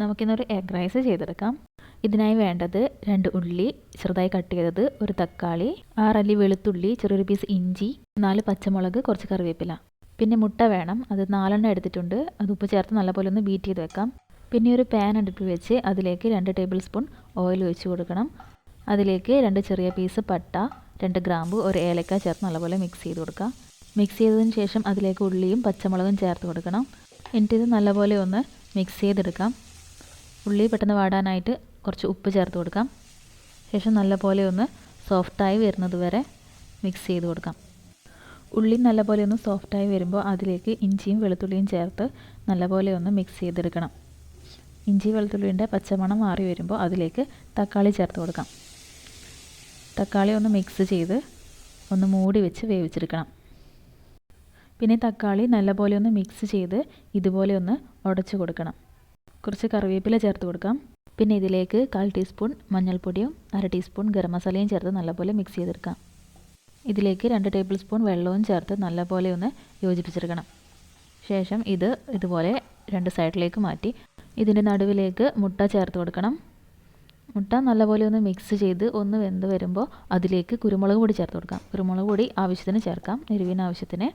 നമുക്കിന്നൊരു egg rice ചെയ്തെടുക്കാം. ഇതിനായി വേണ്ടത് രണ്ട് ഉള്ളി ചെറുതായി കട്ട് ചെയ്തത് ഒരു തക്കാളി ആറല്ലി വെളുത്തുള്ളി ചെറിയൊരു പീസ് ഇഞ്ചി നാല് പച്ചമുളക് കുറച്ച് കറിവേപ്പില. പിന്നെ മുട്ട വേണം. അത് നാലെണ്ണം എടുത്തിട്ടുണ്ട്. അത് ഉപ്പ് ചേർത്ത് നല്ലപോലെ ഒന്ന് ബീറ്റ് ചെയ്ത് വെക്കാം. പിന്നെ ഒരു പാൻ അടുപ്പിൽ വെച്ച് അതിലേക്ക് രണ്ട് ടേബിൾ സ്പൂൺ ഓയിൽ ഒഴിച്ച് കൊടുക്കണം. അതിലേക്ക് രണ്ട് ചെറിയ പീസ് പട്ട രണ്ട് ഗ്രാമ്പ് ഒരു ഏലക്ക ചേർത്ത് നല്ലപോലെ മിക്സ് ചെയ്ത് കൊടുക്കുക മിക്സ് ചെയ്തതിന് ശേഷം അതിലേക്ക് ഉള്ളിയും പച്ചമുളകും ചേർത്ത് കൊടുക്കണം. എന്നിട്ട് ഇത് നല്ലപോലെ ഒന്ന് മിക്സ് ചെയ്തെടുക്കാം. ഉള്ളി പെട്ടെന്ന് വാടാനായിട്ട് കുറച്ച് ഉപ്പ് ചേർത്ത് കൊടുക്കാം. ശേഷം നല്ലപോലെ ഒന്ന് സോഫ്റ്റായി വരുന്നത് വരെ മിക്സ് ചെയ്ത് കൊടുക്കാം. ഉള്ളി നല്ലപോലെ ഒന്ന് സോഫ്റ്റായി വരുമ്പോൾ അതിലേക്ക് ഇഞ്ചിയും വെളുത്തുള്ളിയും ചേർത്ത് നല്ലപോലെ ഒന്ന് മിക്സ് ചെയ്തെടുക്കണം. ഇഞ്ചി വെളുത്തുള്ളിന്റെ പച്ചമണം മാറി വരുമ്പോൾ അതിലേക്ക് തക്കാളി ചേർത്ത് കൊടുക്കാം. തക്കാളി ഒന്ന് മിക്സ് ചെയ്ത് ഒന്ന് മൂടി വെച്ച് വേവിച്ചെടുക്കണം. പിന്നെ തക്കാളി നല്ലപോലെ ഒന്ന് മിക്സ് ചെയ്ത് ഇതുപോലെ ഒന്ന് ഉടച്ചു കൊടുക്കണം. കുറച്ച് കറിവേപ്പില ചേർത്ത് കൊടുക്കാം. പിന്നെ ഇതിലേക്ക് കാൽ ടീസ്പൂൺ മഞ്ഞൾപ്പൊടിയും അര ടീസ്പൂൺ ഗരം മസാലയും ചേർത്ത് നല്ലപോലെ മിക്സ് ചെയ്തെടുക്കാം. ഇതിലേക്ക് രണ്ട് ടേബിൾ സ്പൂൺ വെള്ളവും ചേർത്ത് നല്ലപോലെ ഒന്ന് യോജിപ്പിച്ചെടുക്കണം. ശേഷം ഇത് ഇതുപോലെ രണ്ട് സൈഡിലേക്ക് മാറ്റി ഇതിന്റെ നടുവിലേക്ക് മുട്ട ചേർത്ത് കൊടുക്കണം. മുട്ട നല്ലപോലെ ഒന്ന് മിക്സ് ചെയ്ത് ഒന്ന് വെന്ത് വരുമ്പോൾ അതിലേക്ക് കുരുമുളക് പൊടി ചേർത്ത് കൊടുക്കാം. കുരുമുളക് പൊടി ആവശ്യത്തിന് ചേർക്കാം എരിവിന് ആവശ്യത്തിന്.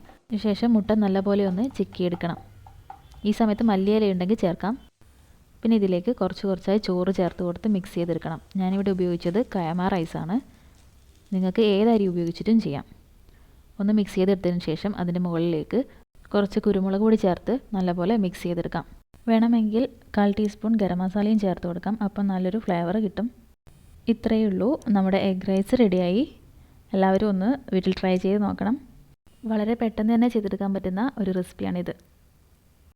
ശേഷം മുട്ട നല്ലപോലെ ഒന്ന് ചിക്കിയെടുക്കണം. ഈ സമയത്ത് മല്ലിയില ഉണ്ടെങ്കിൽ ചേർക്കാം. പിന്നെ ഇതിലേക്ക് കുറച്ച് കുറച്ചായി ചോറ് ചേർത്ത് കൊടുത്ത് മിക്സ് ചെയ്തെടുക്കണം. ഞാനിവിടെ ഉപയോഗിച്ചത് കയമ റൈസാണ് നിങ്ങൾക്ക് ഏതരി ഉപയോഗിച്ചിട്ടും ചെയ്യാം. ഒന്ന് മിക്സ് ചെയ്തെടുത്തതിന് ശേഷം അതിന്റെ മുകളിലേക്ക് കുറച്ച് കുരുമുളക് കൂടി ചേർത്ത് നല്ലപോലെ മിക്സ് ചെയ്തെടുക്കാം. വേണമെങ്കിൽ കാൽ ടീസ്പൂൺ ഗരം മസാലയും ചേർത്ത് കൊടുക്കാം. അപ്പം നല്ലൊരു ഫ്ലേവർ കിട്ടും. ഇത്രയേ ഉള്ളൂ. നമ്മുടെ എഗ് റൈസ് റെഡിയായി എല്ലാവരും ഒന്ന് വീട്ടിൽ ട്രൈ ചെയ്ത് നോക്കണം. വളരെ പെട്ടെന്ന് തന്നെ ചെയ്തെടുക്കാൻ പറ്റുന്ന ഒരു റെസിപ്പിയാണിത്